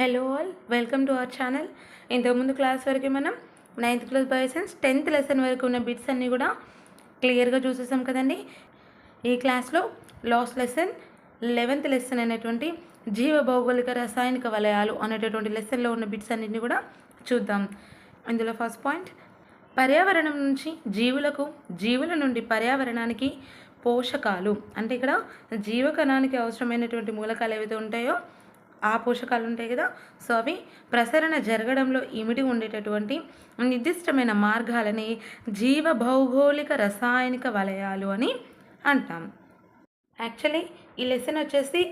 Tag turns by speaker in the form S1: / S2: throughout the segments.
S1: Hello all welcome to our channel ఇంతకుముందు class వరకు మనం ninth class bioscience tenth lesson వరకు ఉన్న బిట్స్ అన్నీ కూడా క్లియర్గా చూసేసాం కదండి. ఈ క్లాస్లో లాస్ట్ లెసన్ లెవెన్త్ లెసన్ అనేటువంటి జీవ భౌగోళిక రసాయనిక వలయాలు అనేటటువంటి లెసన్లో ఉన్న బిట్స్ అన్నింటినీ కూడా చూద్దాం. ఇందులో ఫస్ట్ పాయింట్ పర్యావరణం నుంచి జీవులకు జీవుల నుండి పర్యావరణానికి పోషకాలు. అంటే ఇక్కడ జీవకణానికి అవసరమైనటువంటి మూలకాలు ఏవైతే ఉంటాయో ఆ పోషకాలు ఉంటాయి కదా. సో అవి ప్రసరణ జరగడంలో ఇమిడి ఉండేటటువంటి నిర్దిష్టమైన మార్గాలని జీవ భౌగోళిక రసాయనిక వలయాలు అని అంటాం. యాక్చువల్లీ ఈ లెసన్ వచ్చేసి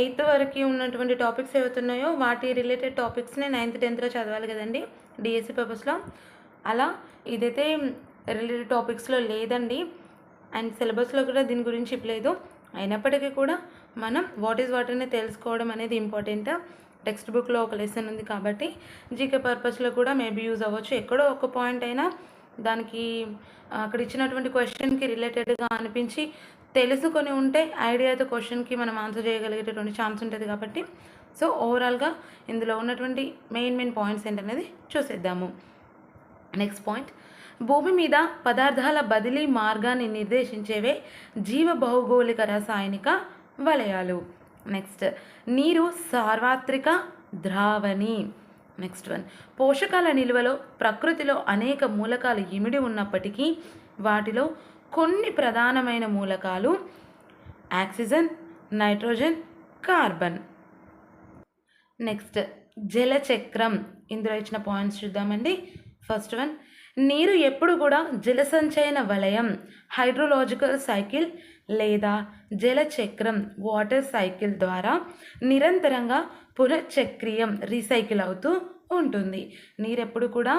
S1: ఎయిత్ వరకు ఉన్నటువంటి టాపిక్స్ ఏవైతున్నాయో వాటి రిలేటెడ్ టాపిక్స్ని నైన్త్ టెన్త్లో చదవాలి కదండి డిఎస్సి పర్పస్లో అలా ఇదైతే రిలేటెడ్ టాపిక్స్లో లేదండి. అండ్ సిలబస్లో కూడా దీని గురించి లేదు అయినప్పటికీ కూడా మనం వాట్ ఈజ్ వాట్ అనేది తెలుసుకోవడం అనేది ఇంపార్టెంట్ టెక్స్ట్ బుక్లో ఒక లెసన్ ఉంది కాబట్టి జీకే పర్పస్లో కూడా మేబీ యూజ్ అవ్వచ్చు. ఎక్కడో ఒక పాయింట్ అయినా దానికి అక్కడ ఇచ్చినటువంటి క్వశ్చన్కి రిలేటెడ్గా అనిపించి తెలుసుకొని ఉంటే ఐడియాతో క్వశ్చన్కి మనం ఆన్సర్ చేయగలిగేటటువంటి ఛాన్స్ ఉంటుంది కాబట్టి. సో ఓవరాల్గా ఇందులో ఉన్నటువంటి మెయిన్ మెయిన్ పాయింట్స్ ఏంటనేది చూసేద్దాము. నెక్స్ట్ పాయింట్ భూమి మీద పదార్థాల బదిలీ మార్గాన్ని నిర్దేశించేవే జీవ భౌగోళిక రసాయనిక వలయాలు. నెక్స్ట్ నీరు సార్వత్రిక ద్రావణి. నెక్స్ట్ వన్ పోషకాల నిల్వలో ప్రకృతిలో అనేక మూలకాలు ఇమిడి ఉన్నప్పటికీ వాటిలో కొన్ని ప్రధానమైన మూలకాలు ఆక్సిజన్ నైట్రోజన్ కార్బన్. నెక్స్ట్ జలచక్రం. ఇందులో ఇచ్చిన పాయింట్స్ చూద్దామండి. ఫస్ట్ వన్ నీరు ఎప్పుడు కూడా జలసంచయన వలయం. హైడ్రోలాజికల్ సైకిల్ లేదా జలచక్రం వాటర్ సైకిల్ ద్వారా నిరంతరంగా పునఃచక్రియం రీసైకిల్ అవుతూ ఉంటుంది. నీరెప్పుడు కూడా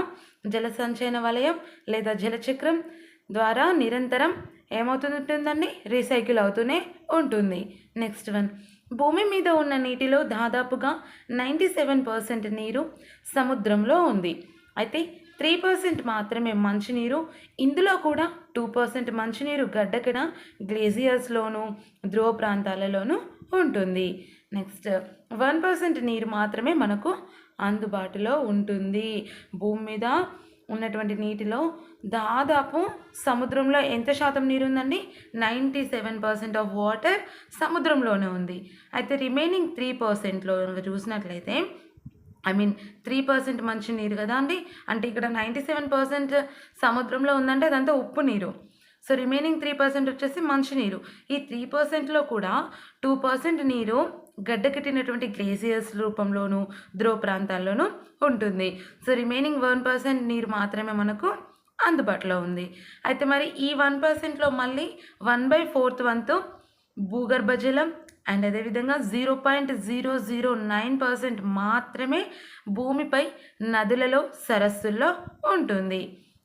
S1: జల సంచయన వలయం లేదా జలచక్రం ద్వారా నిరంతరం ఏమవుతుంటుందండి? రీసైకిల్ అవుతూనే ఉంటుంది. నెక్స్ట్ వన్ భూమి మీద ఉన్న నీటిలో దాదాపుగా నైంటీ సెవెన్ పర్సెంట్ నీరు సముద్రంలో ఉంది. అయితే త్రీ పర్సెంట్ మాత్రమే మంచినీరు. ఇందులో కూడా టూ పర్సెంట్ మంచినీరు గడ్డకడ గ్లేజియర్స్లోను ధ్రువ ప్రాంతాలలోనూ ఉంటుంది. నెక్స్ట్ వన్ పర్సెంట్ నీరు మాత్రమే మనకు అందుబాటులో ఉంటుంది. భూమి మీద ఉన్నటువంటి నీటిలో దాదాపు సముద్రంలో ఎంత శాతం నీరు ఉందండి ninety seven percent of water సముద్రంలోనే ఉంది. అయితే రిమైనింగ్ త్రీ పర్సెంట్లో చూసినట్లయితే ఐ మీన్ త్రీ పర్సెంట్ మంచి నీరు కదా అండి? అంటే ఇక్కడ నైంటీ సెవెన్ పర్సెంట్ సముద్రంలో ఉందంటే అదంతా ఉప్పు నీరు. సో రిమైనింగ్ త్రీ పర్సెంట్ వచ్చేసి మంచినీరు ఈ త్రీ పర్సెంట్లో కూడా టూ పర్సెంట్ నీరు గడ్డకట్టినటువంటి గ్లేసియర్స్ రూపంలోనూ ధ్రువ ప్రాంతాల్లోనూ ఉంటుంది. సో రిమైనింగ్ వన్ పర్సెంట్ నీరు మాత్రమే మనకు అందుబాటులో ఉంది. అయితే మరి ఈ వన్ పర్సెంట్లో మళ్ళీ వన్ బై ఫోర్త్ వంతు భూగర్భ జలం అండ్ అదేవిధంగా zero point zero zero nine percent మాత్రమే భూమిపై నదులలో సరస్సుల్లో ఉంటుంది.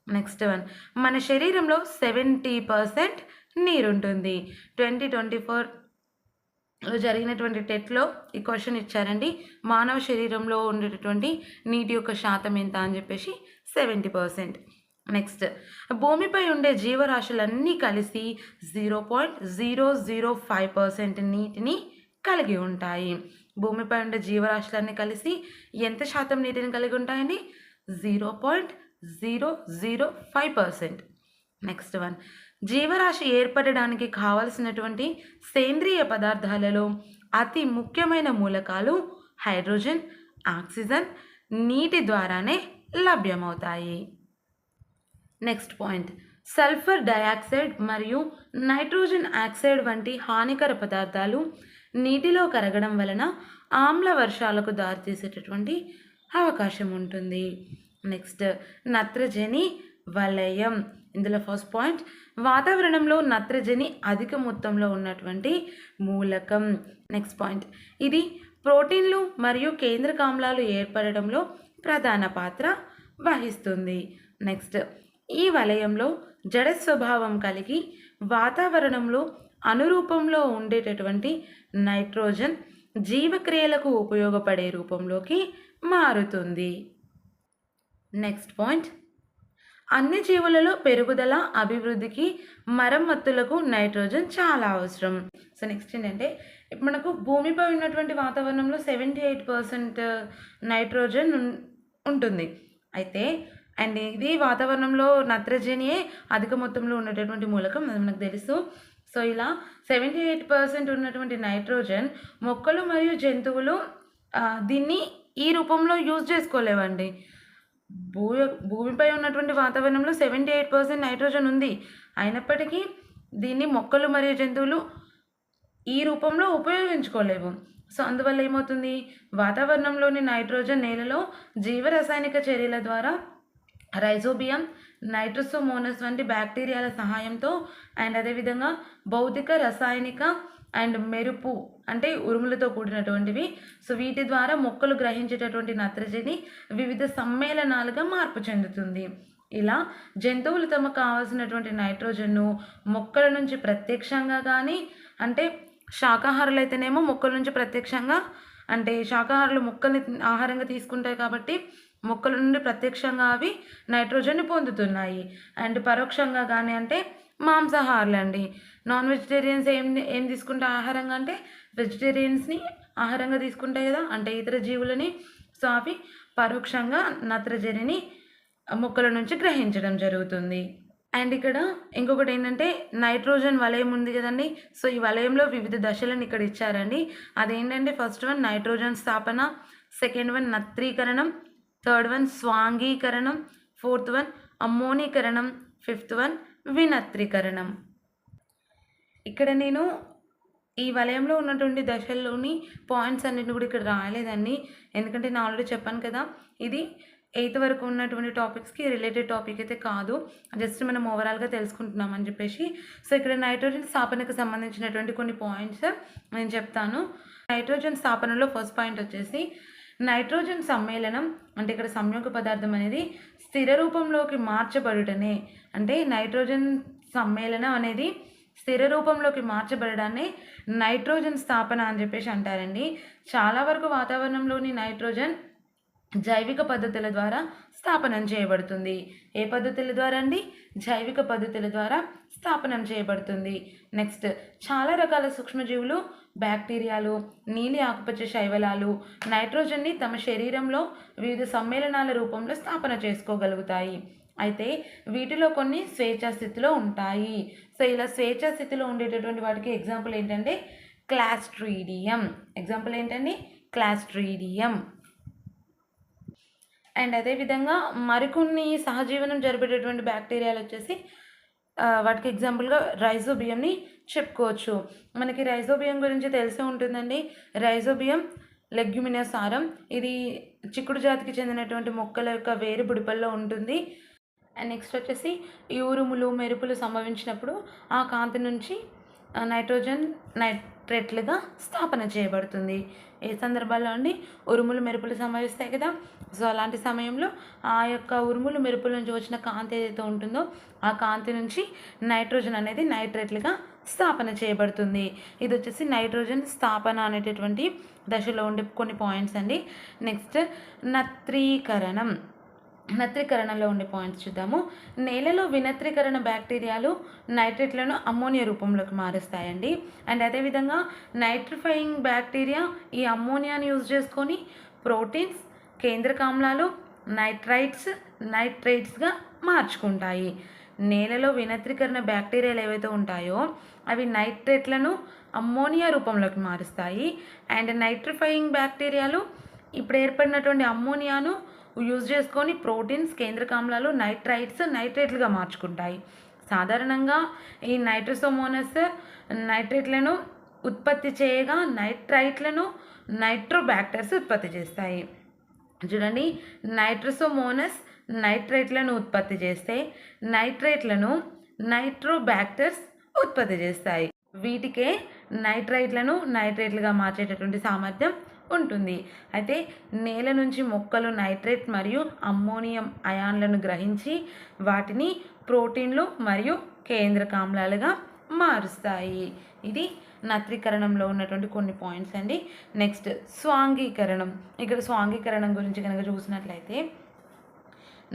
S1: నెక్స్ట్ వన్ మన శరీరంలో సెవెంటీ పర్సెంట్ నీరుంటుంది. ట్వంటీ ట్వంటీ ఫోర్లో జరిగినటువంటి టెట్లో ఈ క్వశ్చన్ ఇచ్చారండి. మానవ శరీరంలో ఉండేటటువంటి నీటి యొక్క శాతం ఎంత అని చెప్పేసి సెవెంటీ పర్సెంట్ నెక్స్ట్. భూమిపై ఉండే జీవరాశులన్నీ కలిసి zero point zero zero five percent నీటిని కలిగి ఉంటాయి. భూమిపై ఉండే జీవరాశులన్నీ కలిసి ఎంత శాతం నీటిని కలిగి ఉంటాయండి? Zero point zero zero five percent. Next one. జీవరాశి ఏర్పడడానికి కావలసినటువంటి సేంద్రియ పదార్థాలలో అతి ముఖ్యమైన మూలకాలు హైడ్రోజన్ ఆక్సిజన్ నీటి ద్వారానే లభ్యమవుతాయి. నెక్స్ట్ పాయింట్ సల్ఫర్ డయాక్సైడ్ మరియు నైట్రోజన్ ఆక్సైడ్ వంటి హానికర పదార్థాలు నీటిలో కరగడం వలన ఆమ్ల వర్షాలకు దారితీసేటటువంటి అవకాశం ఉంటుంది. నెక్స్ట్ నత్రజని వలయం. ఇందులో ఫస్ట్ పాయింట్ వాతావరణంలో నత్రజని అధిక మొత్తంలో ఉన్నటువంటి మూలకం. నెక్స్ట్ పాయింట్ ఇది ప్రోటీన్లు మరియు కేంద్రక ఆమ్లాలు ఏర్పడడంలో ప్రధాన పాత్ర వహిస్తుంది. నెక్స్ట్ ఈ వలయంలో జడ స్వభావం కలిగి వాతావరణంలో అనురూపంలో ఉండేటటువంటి నైట్రోజన్ జీవక్రియలకు ఉపయోగపడే రూపంలోకి మారుతుంది. Next point. అన్ని జీవులలో పెరుగుదల అభివృద్ధికి మరమ్మత్తులకు నైట్రోజన్ చాలా అవసరం. సో నెక్స్ట్ ఏంటంటే ఇప్పుడు మనకు భూమిపై ఉన్నటువంటి వాతావరణంలో సెవెంటీ ఎయిట్ పర్సెంట్ నైట్రోజన్ ఉంటుంది. అయితే అండ్ ఇది వాతావరణంలో నత్రజనియే అధిక మొత్తంలో ఉండేటటువంటి మూలకం అది మనకు తెలుసు. సో ఇలా సెవెంటీ ఎయిట్ పర్సెంట్ ఉన్నటువంటి నైట్రోజన్ మొక్కలు మరియు జంతువులు దీన్ని ఈ రూపంలో యూజ్ చేసుకోలేవండి. భూ భూమిపై ఉన్నటువంటి వాతావరణంలో సెవెంటీ ఎయిట్ పర్సెంట్ నైట్రోజన్ ఉంది. అయినప్పటికీ దీన్ని మొక్కలు మరియు జంతువులు ఈ రూపంలో ఉపయోగించుకోలేవు. సో అందువల్ల ఏమవుతుంది? వాతావరణంలోని నైట్రోజన్ నేలలో జీవరసాయనిక చర్యల ద్వారా రైజోబియం నైట్రోసోమోనస్ వంటి బ్యాక్టీరియాల సహాయంతో అండ్ అదేవిధంగా భౌతిక రసాయనిక అండ్ మెరుపు అంటే ఉరుములతో కూడినటువంటివి. సో వీటి ద్వారా మొక్కలు గ్రహించేటటువంటి నత్రజని వివిధ సమ్మేళనాలుగా మార్పు చెందుతుంది. ఇలా జంతువులు తమకు కావాల్సినటువంటి నైట్రోజన్ను మొక్కల నుంచి ప్రత్యక్షంగా కానీ అంటే శాకాహారులు అయితేనేమో మొక్కల నుంచి ప్రత్యక్షంగా అంటే శాకాహారులు మొక్కల్ని ఆహారంగా తీసుకుంటాయి కాబట్టి మొక్కల నుండి ప్రత్యక్షంగా అవి నైట్రోజన్ని పొందుతున్నాయి. అండ్ పరోక్షంగా కానీ అంటే మాంసాహారులు అండి. నాన్ వెజిటేరియన్స్ ఏం ఏం తీసుకుంటే ఆహారంగా అంటే వెజిటేరియన్స్ని ఆహారంగా తీసుకుంటాయి కదా. అంటే ఇతర జీవులని సో అవి పరోక్షంగా నత్రజనిని మొక్కల నుంచి గ్రహించడం జరుగుతుంది. అండ్ ఇక్కడ ఇంకొకటి ఏంటంటే నైట్రోజన్ వలయం ఉంది కదండి. సో ఈ వలయంలో వివిధ దశలను ఇక్కడ ఇచ్చారండి. అదేంటంటే ఫస్ట్ వన్ నైట్రోజన్ స్థాపన సెకండ్ వన్ నత్రీకరణం థర్డ్ వన్ స్వాంగీకరణం ఫోర్త్ వన్ అమ్మోనీకరణం ఫిఫ్త్ వన్ వినత్రీకరణం ఇక్కడ నేను ఈ వలయంలో ఉన్నటువంటి దశల్లోని పాయింట్స్ అన్నిటిని కూడా ఇక్కడ రాయలేదండి. ఎందుకంటే నేను ఆల్రెడీ చెప్పాను కదా ఇది ఎయిత్ వరకు ఉన్నటువంటి టాపిక్స్కి రిలేటెడ్ టాపిక్ అయితే కాదు. జస్ట్ మనం ఓవరాల్గా తెలుసుకుంటున్నాం అని చెప్పేసి. సో ఇక్కడ నైట్రోజన్ స్థాపనకు సంబంధించినటువంటి కొన్ని పాయింట్స్ నేను చెప్తాను. నైట్రోజన్ స్థాపనలో ఫస్ట్ పాయింట్ వచ్చేసి నైట్రోజన్ సమ్మేళనం అంటే ఇక్కడ సంయోగ పదార్థం అనేది స్థిర రూపంలోకి మార్చబడుటనే. అంటే నైట్రోజన్ సమ్మేళనం అనేది స్థిర రూపంలోకి మార్చబడడాన్ని నైట్రోజన్ స్థాపన అని చెప్పేసి అంటారండి. చాలా వరకు వాతావరణంలోని నైట్రోజన్ జైవిక పద్ధతుల ద్వారా స్థాపనం చేయబడుతుంది. ఏ పద్ధతుల ద్వారా అండి? జైవిక పద్ధతుల ద్వారా స్థాపనం చేయబడుతుంది. నెక్స్ట్ చాలా రకాల సూక్ష్మజీవులు బ్యాక్టీరియాలు నీలి ఆకుపచ్చ శైవలాలు నైట్రోజన్ని తమ శరీరంలో వివిధ సమ్మేళనాల రూపంలో స్థాపన చేసుకోగలుగుతాయి. అయితే వీటిలో కొన్ని స్వేచ్ఛా స్థితిలో ఉంటాయి. సో ఇలా స్వేచ్ఛా స్థితిలో ఉండేటటువంటి వాటికి ఎగ్జాంపుల్ ఏంటంటే క్లాస్ట్రీడియం. ఎగ్జాంపుల్ ఏంటండి? క్లాస్ట్రీడియం. అండ్ అదేవిధంగా మరికొన్ని సహజీవనం జరిపేటటువంటి బ్యాక్టీరియాలు వచ్చేసి వాటికి ఎగ్జాంపుల్గా రైజోబియంని చెప్పుకోవచ్చు. మనకి రైజోబియం గురించి తెలిసే ఉంటుందండి. రైజోబియం లెగ్యుమినస్ సారం. ఇది చిక్కుడు జాతికి చెందినటువంటి మొక్కల యొక్క వేరు బుడిపల్లో ఉంటుంది. అండ్ నెక్స్ట్ వచ్చేసి ఈ ఉరుములు మెరుపులు సంభవించినప్పుడు ఆ కాంతి నుంచి నైట్రోజన్ నైట్ ట్రెట్లుగా స్థాపన చేయబడుతుంది. ఏ సందర్భాల్లో అండి? ఉరుములు మెరుపులు సంభవిస్తాయి కదా? సో అలాంటి సమయంలో ఆ యొక్క ఉరుములు మెరుపుల నుంచి వచ్చిన కాంతి ఏదైతే ఉంటుందో ఆ కాంతి నుంచి నైట్రోజన్ అనేది నైట్రేట్లుగా స్థాపన చేయబడుతుంది. ఇది వచ్చేసి నైట్రోజన్ స్థాపన అనేటటువంటి దశలో ఉండే కొన్ని పాయింట్స్ అండి. నెక్స్ట్ నత్రీకరణం. నత్రీకరణలో ఉండే పాయింట్స్ చూద్దాము. నేలలో వినత్రీకరణ బ్యాక్టీరియాలు నైట్రేట్లను అమ్మోనియా రూపంలోకి మారుస్తాయండి. అండ్ అదేవిధంగా నైట్రిఫైయింగ్ బ్యాక్టీరియా ఈ అమ్మోనియాని యూజ్ చేసుకొని ప్రోటీన్స్ కేంద్రకామ్లాలు నైట్రైట్స్ నైట్రేట్స్గా మార్చుకుంటాయి. నేలలో వినత్రీకరణ బ్యాక్టీరియాలు ఏవైతే ఉంటాయో అవి నైట్రేట్లను అమ్మోనియా రూపంలోకి మారుస్తాయి. అండ్ నైట్రిఫైయింగ్ బ్యాక్టీరియాలు ఇప్పుడు ఏర్పడినటువంటి అమ్మోనియాను యూజ్ చేసుకొని ప్రోటీన్స్ కేంద్రకామ్లాలు నైట్రైట్స్ నైట్రేట్లుగా మార్చుకుంటాయి. సాధారణంగా ఈ నైట్రోసోమోనస్ నైట్రేట్లను ఉత్పత్తి చేయగా నైట్రైట్లను నైట్రోబ్యాక్టర్స్ ఉత్పత్తి చేస్తాయి. చూడండి నైట్రోసోమోనస్ నైట్రేట్లను ఉత్పత్తి చేస్తే నైట్రేట్లను నైట్రోబ్యాక్టర్స్ ఉత్పత్తి చేస్తాయి. వీటికే నైట్రైట్లను నైట్రేట్లుగా మార్చేటటువంటి సామర్థ్యం ఉంటుంది. అయితే నేల నుంచి మొక్కలు నైట్రేట్ మరియు అమ్మోనియం అయాన్లను గ్రహించి వాటిని ప్రోటీన్లు మరియు కేంద్రకామ్లాలుగా మారుస్తాయి. ఇది నత్రీకరణంలో ఉన్నటువంటి కొన్ని పాయింట్స్ అండి. నెక్స్ట్ స్వాంగీకరణం. ఇక్కడ స్వాంగీకరణం గురించి కనుక చూసినట్లయితే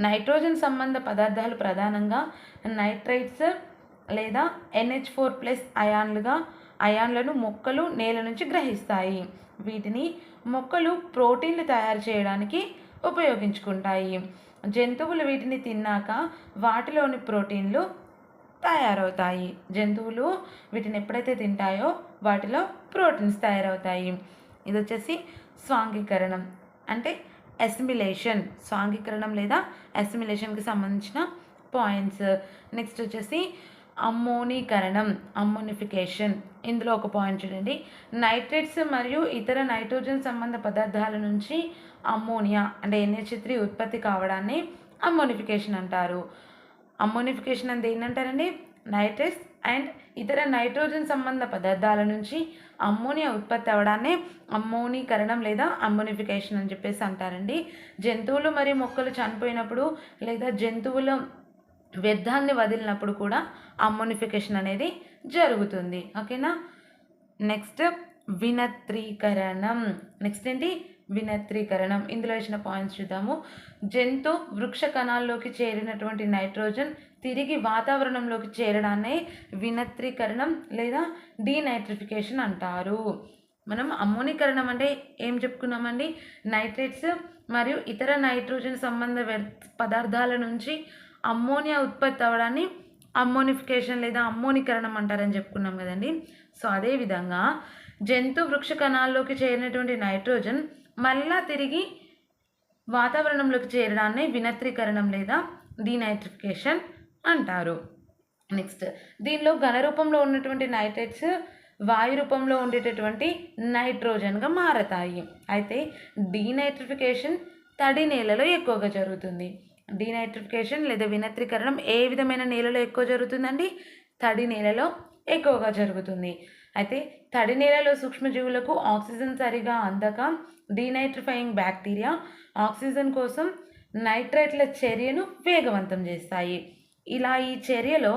S1: నైట్రోజన్ సంబంధ పదార్థాలు ప్రధానంగా నైట్రైట్స్ లేదా ఎన్హెచ్ ఫోర్ ప్లస్ అయాన్లుగా అయాన్లను మొక్కలు నేల నుంచి గ్రహిస్తాయి. వీటిని మొక్కలు ప్రోటీన్లు తయారు చేయడానికి ఉపయోగించుకుంటాయి. జంతువులు వీటిని తిన్నాక వాటిలోని ప్రోటీన్లు తయారవుతాయి. జంతువులు వీటిని ఎప్పుడైతే తింటాయో వాటిలో ప్రోటీన్స్ తయారవుతాయి. ఇది వచ్చేసి స్వాంగీకరణం అంటే అసిమిలేషన్. స్వాంగీకరణం లేదా అసిమిలేషన్కి సంబంధించిన పాయింట్స్. నెక్స్ట్ వచ్చేసి అమ్మోనీకరణం అమ్మోనిఫికేషన్. ఇందులో ఒక పాయింట్ చూడండి. నైట్రేట్స్ మరియు ఇతర నైట్రోజన్ సంబంధ పదార్థాల నుంచి అమ్మోనియా అంటే ఎన్హెచ్ త్రీ ఉత్పత్తి కావడాన్ని అమ్మోనిఫికేషన్ అంటారు. అమ్మోనిఫికేషన్ అంటే ఏంటంటారండి నైట్రేట్స్ అండ్ ఇతర నైట్రోజన్ సంబంధ పదార్థాల నుంచి అమ్మోనియా ఉత్పత్తి అవడాన్ని అమ్మోనీకరణం లేదా అమ్మోనిఫికేషన్ అని చెప్పేసి అంటారండి. జంతువులు మరియు మొక్కలు చనిపోయినప్పుడు లేదా జంతువుల వ్యర్థాన్ని వదిలినప్పుడు కూడా అమ్మోనిఫికేషన్ అనేది జరుగుతుంది. ఓకేనా? నెక్స్ట్ వినత్రీకరణం. నెక్స్ట్ ఏంటి? వినత్రీకరణం. ఇందులో ఇచ్చిన పాయింట్స్ చూద్దాము. జంతు వృక్ష కణాల్లోకి చేరినటువంటి నైట్రోజన్ తిరిగి వాతావరణంలోకి చేరడాన్ని వినత్రీకరణం లేదా డీనైట్రిఫికేషన్ అంటారు. మనం అమ్మోనీకరణం అంటే ఏం చెప్పుకున్నామండి? నైట్రేట్స్ మరియు ఇతర నైట్రోజన్ సంబంధ వ్యర్ పదార్థాల నుంచి అమ్మోనియా ఉత్పత్తి అవ్వడాన్ని అమ్మోనిఫికేషన్ లేదా అమ్మోనీకరణం అంటారని చెప్పుకున్నాం కదండి. సో అదేవిధంగా జంతు వృక్ష కణాల్లోకి చేరినటువంటి నైట్రోజన్ మళ్ళా తిరిగి వాతావరణంలోకి చేరడాన్ని వినత్రీకరణం లేదా డీనైట్రిఫికేషన్ అంటారు. నెక్స్ట్ దీనిలో ఘన రూపంలో ఉన్నటువంటి నైట్రేట్స్ వాయు రూపంలో ఉండేటటువంటి నైట్రోజన్గా మారతాయి. అయితే డీనైట్రిఫికేషన్ తడి నేలలో ఎక్కువగా జరుగుతుంది. డీనైట్రిఫికేషన్ లేదా వినత్రీకరణం ఏ విధమైన నేలలో ఎక్కువ జరుగుతుందండి? తడి నేలలో ఎక్కువగా జరుగుతుంది. అయితే తడి నేలలో సూక్ష్మజీవులకు ఆక్సిజన్ సరిగా అందక డీనైట్రిఫైయింగ్ బ్యాక్టీరియా ఆక్సిజన్ కోసం నైట్రేట్ల చర్యను వేగవంతం చేస్తాయి. ఇలా ఈ చర్యలో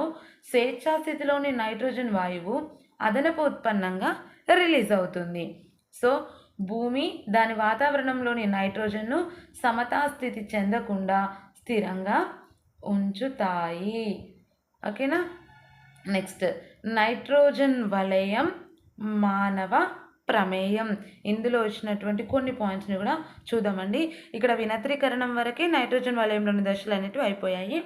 S1: స్వేచ్ఛా స్థితిలోని నైట్రోజన్ వాయువు అదనపు ఉత్పన్నంగా రిలీజ్ అవుతుంది. సో భూమి దాని వాతావరణంలోని నైట్రోజన్ను సమతా స్థితి చెందకుండా స్థిరంగా ఉంచుతాయి. ఓకేనా? నెక్స్ట్ నైట్రోజన్ వలయం మానవ ప్రమేయం. ఇందులో వచ్చినటువంటి కొన్ని పాయింట్స్ని కూడా చూద్దామండి. ఇక్కడ వినత్రీకరణం వరకే నైట్రోజన్ వలయంలోని దశలు అనేటివి అయిపోయాయి.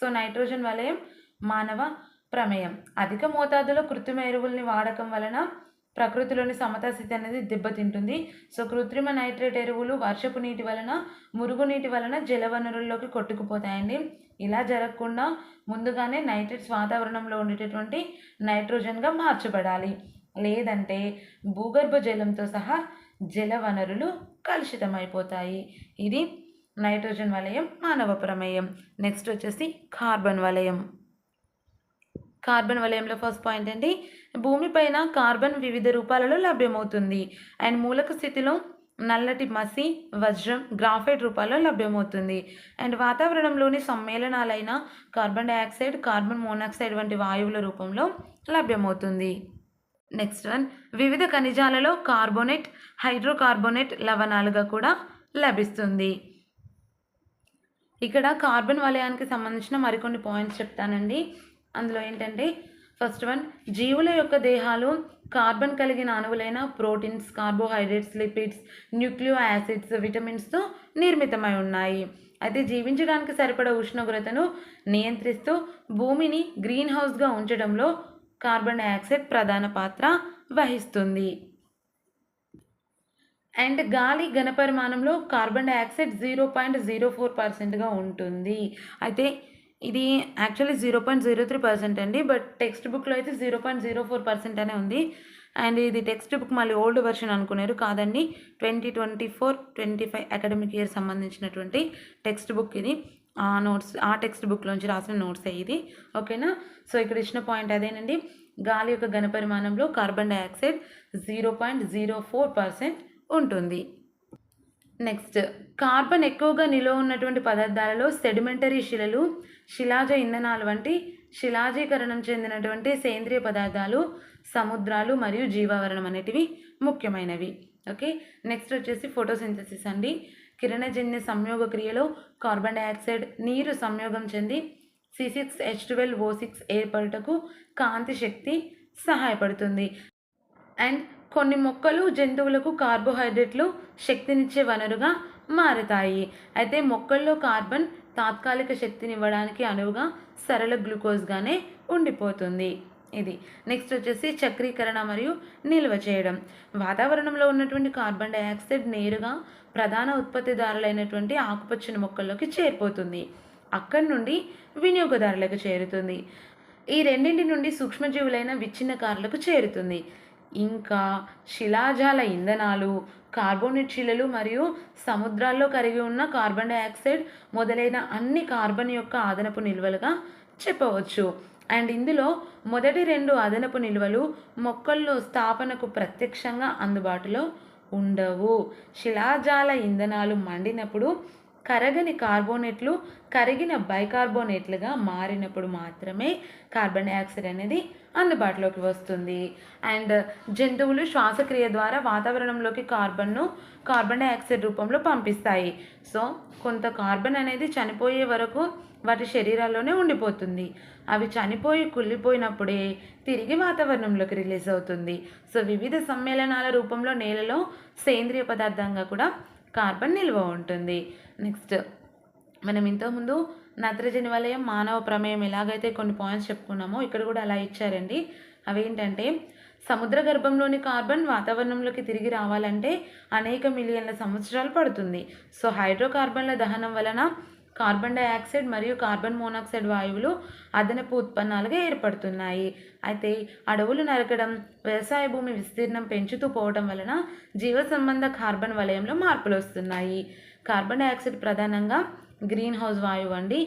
S1: సో నైట్రోజన్ వలయం మానవ ప్రమేయం. అధిక మోతాదులో కృత్రిమ ఎరువుల్ని వాడకం వలన ప్రకృతిలోని సమతా స్థితి అనేది దెబ్బతింటుంది. సో కృత్రిమ నైట్రేట్ ఎరువులు వర్షపు నీటి వలన మురుగునీటి వలన జలవనరుల్లోకి కొట్టుకుపోతాయండి. ఇలా జరగకుండా ముందుగానే నైట్రేట్స్ వాతావరణంలో ఉండేటటువంటి నైట్రోజన్గా మార్చబడాలి. లేదంటే భూగర్భ జలంతో సహా జల వనరులు కలుషితమైపోతాయి. ఇది నైట్రోజన్ వలయం మానవ ప్రమేయం. నెక్స్ట్ వచ్చేసి కార్బన్ వలయం. కార్బన్ వలయంలో ఫస్ట్ పాయింట్ అండి భూమిపైన కార్బన్ వివిధ రూపాలలో లభ్యమవుతుంది. అండ్ మూలక స్థితిలో నల్లటి మసి వజ్రం గ్రాఫైట్ రూపాల్లో లభ్యమవుతుంది. అండ్ వాతావరణంలోని సమ్మేళనాలైన కార్బన్ డైఆక్సైడ్ కార్బన్ మోనాక్సైడ్ వంటి వాయువుల రూపంలో లభ్యమవుతుంది. నెక్స్ట్ వన్ వివిధ ఖనిజాలలో కార్బోనేట్ హైడ్రోకార్బోనేట్ లవణాలుగా కూడా లభిస్తుంది. ఇక్కడ కార్బన్ వలయానికి సంబంధించిన మరికొన్ని పాయింట్స్ చెప్తానండి. అందులో ఏంటంటే ఫస్ట్ వన్ జీవుల యొక్క దేహాలు కార్బన్ కలిగిన అణువులైన proteins carbohydrates lipids nucleo acids విటమిన్స్తో నిర్మితమై ఉన్నాయి. అయితే జీవించడానికి సరిపడే ఉష్ణోగ్రతను నియంత్రిస్తూ భూమిని గ్రీన్ హౌస్గా ఉంచడంలో కార్బన్ డైఆక్సైడ్ ప్రధాన పాత్ర వహిస్తుంది. అండ్ గాలి ఘనపరిమాణంలో carbon dioxide zero point zero four పర్సెంట్గా ఉంటుంది. అయితే ఇది actually zero point zero three percent అండి బట్ టెక్స్ట్ బుక్లో అయితే zero point zero four percent అనే ఉంది. అండ్ ఇది టెక్స్ట్ బుక్ మళ్ళీ ఓల్డ్ వెర్షన్ అనుకున్నారు కాదండి twenty twenty four twenty five academic year సంబంధించినటువంటి టెక్స్ట్ బుక్ ఇది. ఆ నోట్స్ ఆ టెక్స్ట్ బుక్లోంచి రాసిన నోట్స్ ఇది. ఓకేనా సో ఇక్కడ ఇచ్చిన పాయింట్ అదేనండి. గాలి యొక్క ఘనపరిమాణంలో carbon dioxide zero point zero four percent ఉంటుంది. నెక్స్ట్ కార్బన్ ఎక్కువగా నిలువ ఉన్నటువంటి పదార్థాలలో సెడిమెంటరీ శిలలు శిలాజ ఇంధనాలు వంటి శిలాజీకరణం చెందినటువంటి సేంద్రియ పదార్థాలు సముద్రాలు మరియు జీవావరణం అనేటివి ముఖ్యమైనవి. ఓకే? నెక్స్ట్ వచ్చేసి ఫోటోసింథసిస్ అండి. కిరణజన్య సంయోగ క్రియలో కార్బన్ డైఆక్సైడ్ నీరు సంయోగం చెంది C six H twelve O six ఏర్పడుటకు కాంతి శక్తి సహాయపడుతుంది. అండ్ కొన్ని మొక్కలు జంతువులకు కార్బోహైడ్రేట్లు శక్తినిచ్చే వనరుగా మారుతాయి. అయితే మొక్కల్లో కార్బన్ తాత్కాలిక శక్తినివ్వడానికి అనువుగా సరళ గ్లూకోజ్గానే ఉండిపోతుంది. ఇది నెక్స్ట్ వచ్చేసి చక్రీకరణ మరియు నిల్వ చేయడం. వాతావరణంలో ఉన్నటువంటి కార్బన్ డైఆక్సైడ్ నేరుగా ప్రధాన ఉత్పత్తిదారులైనటువంటి ఆకుపచ్చని మొక్కల్లోకి చేరిపోతుంది. అక్కడి నుండి వినియోగదారులకు చేరుతుంది. ఈ రెండింటి నుండి సూక్ష్మజీవులైన విచ్ఛిన్నకారులకు చేరుతుంది. ఇంకా శిలాజాల ఇంధనాలు కార్బోనేట్ శిలలు మరియు సముద్రాల్లో కరిగి ఉన్న కార్బన్ డైఆక్సైడ్ మొదలైన అన్ని కార్బన్ యొక్క అదనపు నిల్వలుగా చెప్పవచ్చు. అండ్ ఇందులో మొదటి రెండు అదనపు నిల్వలు మొక్కల్లో స్థాపనకు ప్రత్యక్షంగా అందుబాటులో ఉండవు. శిలాజాల ఇంధనాలు మండినప్పుడు కరగని కార్బోనేట్లు కరిగిన బైకార్బోనేట్లుగా మారినప్పుడు మాత్రమే కార్బన్ డైఆక్సైడ్ అనేది అందుబాటులోకి వస్తుంది. అండ్ జంతువులు శ్వాసక్రియ ద్వారా వాతావరణంలోకి కార్బన్ను కార్బన్ డైఆక్సైడ్ రూపంలో పంపిస్తాయి. సో కొంత కార్బన్ అనేది చనిపోయే వరకు వాటి శరీరాల్లోనే ఉండిపోతుంది. అవి చనిపోయి కుళ్ళిపోయినప్పుడే తిరిగి వాతావరణంలోకి రిలీజ్ అవుతుంది. సో వివిధ సమ్మేళనాల రూపంలో నేలలో సేంద్రియ పదార్థంగా కూడా కార్బన్ నిల్వ ఉంటుంది. నెక్స్ట్ మనం ఇంతకుముందు నత్రజని వలయం మానవ ప్రమేయం ఎలాగైతే కొన్ని పాయింట్స్ చెప్పుకున్నామో ఇక్కడ కూడా అలా ఇచ్చారండి. అవేంటంటే సముద్ర గర్భంలోని కార్బన్ వాతావరణంలోకి తిరిగి రావాలంటే అనేక మిలియన్ల సంవత్సరాలు పడుతుంది. సో హైడ్రోకార్బన్ల దహనం వలన కార్బన్ డైఆక్సైడ్ మరియు కార్బన్ మోనాక్సైడ్ వాయువులు అదనపు ఉత్పన్నాలుగా ఏర్పడుతున్నాయి. అయితే అడవులు నరకడం వ్యవసాయ భూమి విస్తీర్ణం పెంచుతూ పోవడం వలన జీవ సంబంధ కార్బన్ వలయంలో మార్పులు వస్తున్నాయి. కార్బన్ డైఆక్సైడ్ ప్రధానంగా గ్రీన్ హౌస్ వాయువు అండి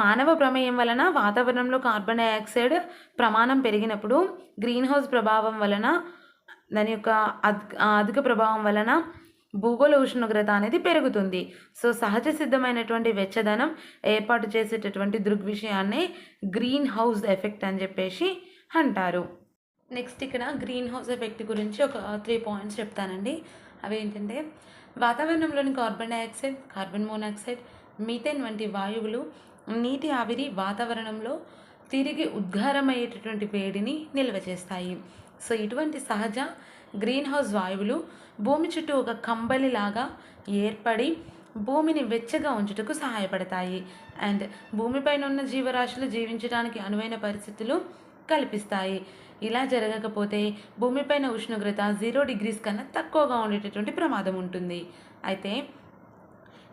S1: మానవ ప్రమేయం వలన వాతావరణంలో కార్బన్ డైఆక్సైడ్ ప్రమాణం పెరిగినప్పుడు గ్రీన్ హౌస్ ప్రభావం వలన దాని యొక్క అధిక ప్రభావం వలన భూగోళ ఉష్ణోగ్రత అనేది పెరుగుతుంది. సో సహజ సిద్ధమైనటువంటి వెచ్చదనం ఏర్పాటు చేసేటటువంటి దృగ్విషయాన్ని గ్రీన్ హౌస్ ఎఫెక్ట్ అని చెప్పేసి అంటారు. నెక్స్ట్ ఇక్కడ గ్రీన్ హౌస్ ఎఫెక్ట్ గురించి ఒక త్రీ పాయింట్స్ చెప్తానండి. అవి ఏంటంటే వాతావరణంలోని carbon dioxide carbon monoxide methane వంటి వాయువులు నీటి ఆవిరి వాతావరణంలో తిరిగి ఉద్గారమయ్యేటటువంటి వేడిని నిల్వ చేస్తాయి. సో ఇటువంటి సహజ గ్రీన్ హౌస్ వాయువులు భూమి చుట్టూ ఒక కంబలిలాగా ఏర్పడి భూమిని వెచ్చగా ఉంచుటకు సహాయపడతాయి. అండ్ భూమిపైన ఉన్న జీవరాశులు జీవించడానికి అనువైన పరిస్థితులు కల్పిస్తాయి. ఇలా జరగకపోతే భూమిపైన ఉష్ణోగ్రత జీరో డిగ్రీస్ కన్నా తక్కువగా ఉండేటటువంటి ప్రమాదం ఉంటుంది. అయితే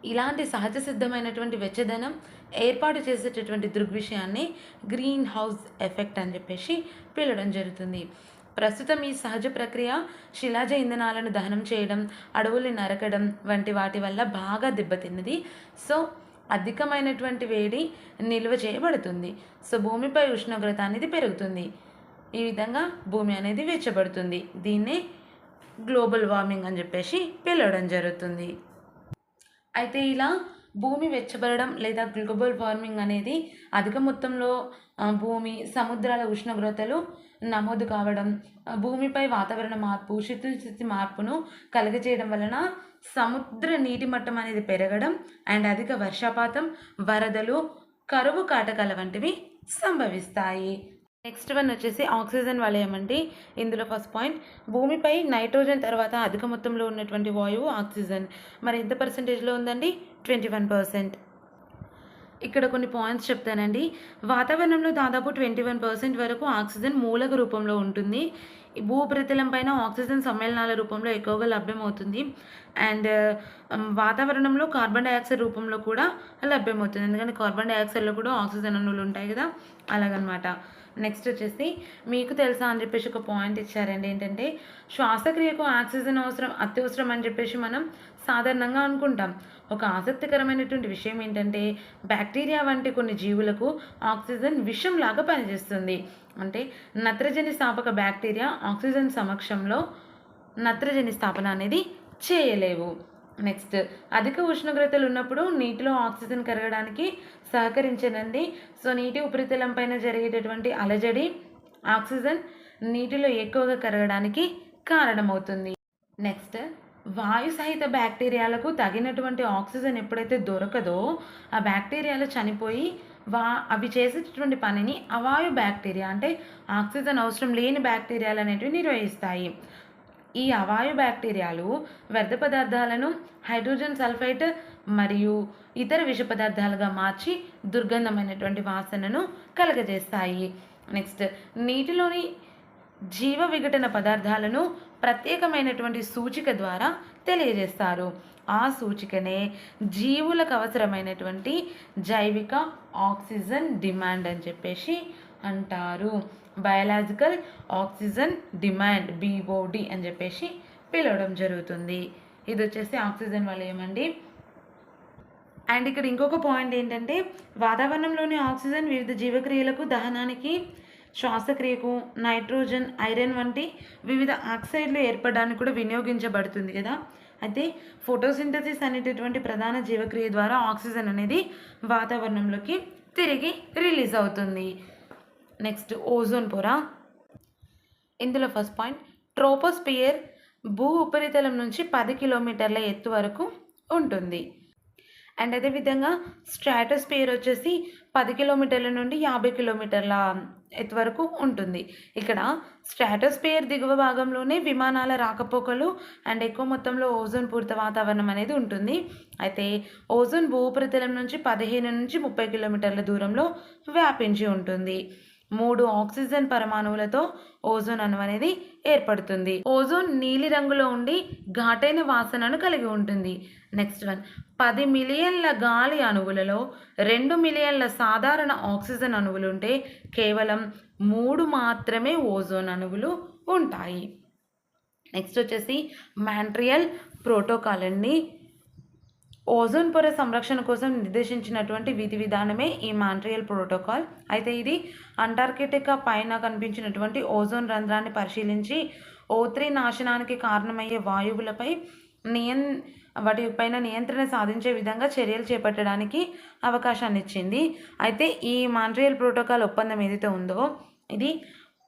S1: ఇలాంటి సహజ సిద్ధమైనటువంటి వెచ్చదనం ఏర్పాటు చేసేటటువంటి దృగ్విషయాన్ని గ్రీన్ హౌస్ ఎఫెక్ట్ అని చెప్పేసి పిలవడం జరుగుతుంది. ప్రస్తుతం ఈ సహజ ప్రక్రియ శిలాజ ఇంధనాలను దహనం చేయడం అడవుల్ని నరకడం వంటి వాటి వల్ల బాగా దెబ్బతిన్నది. సో అధికమైనటువంటి వేడి నిల్వ చేయబడుతుంది. సో భూమిపై ఉష్ణోగ్రత అనేది పెరుగుతుంది. ఈ విధంగా భూమి అనేది వెచ్చబడుతుంది. దీన్నే గ్లోబల్ వార్మింగ్ అని చెప్పేసి పిలవడం జరుగుతుంది. అయితే ఇలా భూమి వెచ్చబడడం లేదా గ్లోబల్ వార్మింగ్ అనేది అధిక మొత్తంలో భూమి సముద్రాల ఉష్ణోగ్రతలు నమోదు కావడం భూమిపై వాతావరణ మార్పు శీతల స్థితి మార్పును కలుగజేయడం వలన సముద్ర నీటి మట్టం అనేది పెరగడం అండ్ అధిక వర్షపాతం వరదలు కరువు కాటకాల వంటివి సంభవిస్తాయి. నెక్స్ట్ వన్ వచ్చేసి ఆక్సిజన్ వలయం అండి. ఇందులో ఫస్ట్ పాయింట్ భూమిపై నైట్రోజన్ తర్వాత అధిక మొత్తంలో ఉన్నటువంటి వాయువు ఆక్సిజన్. మరి ఎంత పర్సెంటేజ్లో ఉందండి? Twenty one percent. ఇక్కడ కొన్ని పాయింట్స్ చెప్తానండి. వాతావరణంలో దాదాపు ట్వంటీ వన్ పర్సెంట్ వరకు ఆక్సిజన్ మూలక రూపంలో ఉంటుంది. ఈ పైన ఆక్సిజన్ సమ్మేళనాల రూపంలో ఎక్కువగా లభ్యమవుతుంది. అండ్ um, వాతావరణంలో కార్బన్ డైఆక్సైడ్ రూపంలో కూడా లభ్యమవుతుంది. ఎందుకంటే కార్బన్ డైఆక్సైడ్లో కూడా ఆక్సిజన్ అణువులు ఉంటాయి కదా. అలాగనమాట. నెక్స్ట్ వచ్చేసి మీకు తెలుసా అని చెప్పేసి ఒక పాయింట్ ఇచ్చారండి. ఏంటంటే శ్వాసక్రియకు ఆక్సిజన్ అవసరం అత్యవసరం అని చెప్పేసి మనం సాధారణంగా అనుకుంటాం. ఒక ఆసక్తికరమైనటువంటి విషయం ఏంటంటే బ్యాక్టీరియా వంటి కొన్ని జీవులకు ఆక్సిజన్ విషంలాగా పనిచేస్తుంది. అంటే నత్రజని స్థాపక బ్యాక్టీరియా ఆక్సిజన్ సమక్షంలో నత్రజని స్థాపన అనేది చేయలేవు. నెక్స్ట్ అధిక ఉష్ణోగ్రతలు ఉన్నప్పుడు నీటిలో ఆక్సిజన్ కరగడానికి సహకరించనండి సో నీటి ఉపరితలం పైన జరిగేటటువంటి అలజడి ఆక్సిజన్ నీటిలో ఎక్కువగా కరగడానికి కారణమవుతుంది. నెక్స్ట్ వాయు సహిత బ్యాక్టీరియాలకు తగినటువంటి ఆక్సిజన్ ఎప్పుడైతే దొరకదో ఆ బ్యాక్టీరియాలు చనిపోయి వా అవి చేసేటటువంటి పనిని అవాయు బ్యాక్టీరియా అంటే ఆక్సిజన్ అవసరం లేని బ్యాక్టీరియాలు అనేటివి నిర్వహిస్తాయి. ఈ అవాయు బ్యాక్టీరియాలు వ్యర్థ పదార్థాలను హైడ్రోజన్ సల్ఫైట్ మరియు ఇతర విష పదార్థాలుగా మార్చి దుర్గంధమైనటువంటి వాసనను కలగజేస్తాయి. నెక్స్ట్ నీటిలోని జీవ విఘటన పదార్థాలను ప్రత్యేకమైనటువంటి సూచిక ద్వారా తెలియజేస్తారు. ఆ సూచికనే జీవులకు అవసరమైనటువంటి జైవిక ఆక్సిజన్ డిమాండ్ అని చెప్పేసి అంటారు. బయలాజికల్ ఆక్సిజన్ డిమాండ్ బీఓడి అని చెప్పేసి పిలవడం జరుగుతుంది. ఇది వచ్చేసి ఆక్సిజన్ వలయమండి అండ్ ఇక్కడ ఇంకొక పాయింట్ ఏంటంటే వాతావరణంలోని ఆక్సిజన్ వివిధ జీవక్రియలకు దహనానికి శ్వాసక్రియకు నైట్రోజన్ ఐరన్ వంటి వివిధ ఆక్సైడ్లు ఏర్పడడానికి కూడా వినియోగించబడుతుంది కదా. అయితే ఫోటోసింథసిస్ అనేటటువంటి ప్రధాన జీవక్రియ ద్వారా ఆక్సిజన్ అనేది వాతావరణంలోకి తిరిగి రిలీజ్ అవుతుంది. నెక్స్ట్ ఓజోన్ పొర. ఇందులో ఫస్ట్ పాయింట్ ట్రోపోస్పియర్ భూ ఉపరితలం నుంచి పది కిలోమీటర్ల ఎత్తు వరకు ఉంటుంది. అండ్ అదేవిధంగా స్ట్రాటోస్పియర్ వచ్చేసి పది కిలోమీటర్ల నుండి యాభై కిలోమీటర్ల ఎత్తు వరకు ఉంటుంది. ఇక్కడ స్ట్రాటోస్పియర్ దిగువ భాగంలోనే విమానాల రాకపోకలు అండ్ ఎక్కువ మొత్తంలో ఓజోన్ పూరిత వాతావరణం అనేది ఉంటుంది. అయితే ఓజోన్ భూ ఉపరితలం నుంచి పదిహేను నుంచి ముప్పై కిలోమీటర్ల దూరంలో వ్యాపించి ఉంటుంది. మూడు ఆక్సిజన్ పరమాణువులతో ఓజోన్ అణువు అనేది ఏర్పడుతుంది. ఓజోన్ నీలి రంగులో ఉండి ఘాటైన వాసనను కలిగి ఉంటుంది. Next one. పది మిలియన్ల గాలి అణువులలో రెండు మిలియన్ల సాధారణ ఆక్సిజన్ అణువులు ఉంటే కేవలం మూడు మాత్రమే ఓజోన్ అణువులు ఉంటాయి. నెక్స్ట్ వచ్చేసి మ్యాంట్రియల్ ప్రోటోకాల్ అండి ఓజోన్ పొర సంరక్షణ కోసం నిర్దేశించినటువంటి విధి విధానమే ఈ మాంట్రియల్ ప్రోటోకాల్. అయితే ఇది అంటార్కిటికా పైన కనిపించినటువంటి ఓజోన్ రంధ్రాన్ని పరిశీలించి ఓత్రి నాశనానికి కారణమయ్యే వాయువులపై నియన్ వాటిపైన నియంత్రణ సాధించే విధంగా చర్యలు చేపట్టడానికి అవకాశాన్ని ఇచ్చింది అయితే ఈ మాంట్రియల్ ప్రోటోకాల్ ఒప్పందం ఏదైతే ఉందో ఇది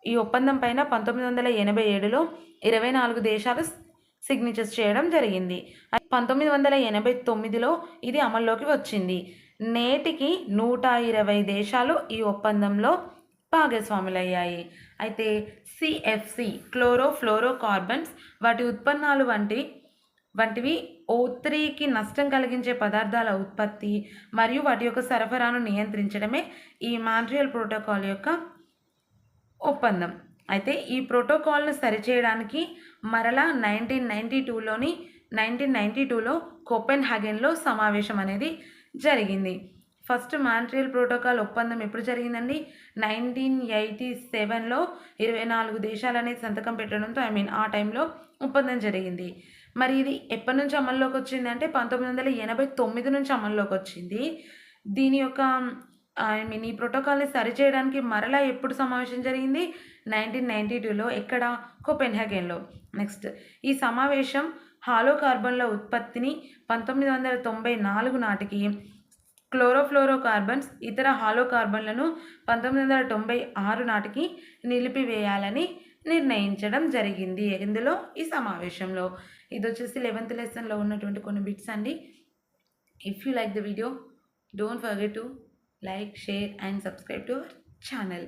S1: ఈ ఒప్పందం పైన పంతొమ్మిది వందల ఎనభై ఏడులో ఇరవై నాలుగు దేశాలు సిగ్నేచర్స్ చేయడం జరిగింది. పంతొమ్మిది వందల ఎనభై తొమ్మిదిలో ఇది అమల్లోకి వచ్చింది. నేటికి నూట ఇరవై దేశాలు ఈ ఒప్పందంలో భాగస్వాములయ్యాయి. అయితే సిఎఫ్సి క్లోరో ఫ్లోరో కార్బన్స్ వాటి ఉత్పన్నాలు వంటి వంటివి ఓ త్రీకి నష్టం కలిగించే పదార్థాల ఉత్పత్తి మరియు వాటి యొక్క సరఫరాను నియంత్రించడమే ఈ మాంట్రియల్ ప్రోటోకాల్ యొక్క ఒప్పందం. అయితే ఈ ప్రోటోకాల్ను సరిచేయడానికి మరలా నైన్టీన్ నైంటీ టూలోని నైన్టీన్ నైంటీ టూలో కోపెన్ హాగెన్లో సమావేశం అనేది జరిగింది. ఫస్ట్ మాంట్రియల్ ప్రోటోకాల్ ఒప్పందం ఎప్పుడు జరిగిందండి? నైన్టీన్ ఎయిటీ సెవెన్లో ఇరవై నాలుగు దేశాలు అనేది సంతకం పెట్టడంతో ఐ మీన్ ఆ టైంలో ఒప్పందం జరిగింది. మరి ఇది ఎప్పటి నుంచి అమల్లోకి వచ్చింది అంటే పంతొమ్మిది వందల ఎనభై తొమ్మిది నుంచి అమల్లోకి వచ్చింది. దీని యొక్క ఐ మీన్ ఈ ప్రోటోకాల్ని సరిచేయడానికి మరలా ఎప్పుడు సమావేశం జరిగింది? నైన్టీన్ నైంటీ టూలో ఎక్కడ? కోపెన్హాగెన్లో. నెక్స్ట్. ఈ సమావేశం హాలో కార్బన్ల ఉత్పత్తిని పంతొమ్మిది వందల తొంభై నాలుగు నాటికి క్లోరోఫ్లోరో కార్బన్స్ ఇతర హాలో కార్బన్లను పంతొమ్మిది వందల తొంభై ఆరు నాటికి నిలిపివేయాలని నిర్ణయించడం జరిగింది ఇందులో ఈ సమావేశంలో. ఇది వచ్చేసి లెవెంత్ లెసన్లో ఉన్నటువంటి కొన్ని బిట్స్ అండి. If you like the video don't forget to like share and subscribe to our channel.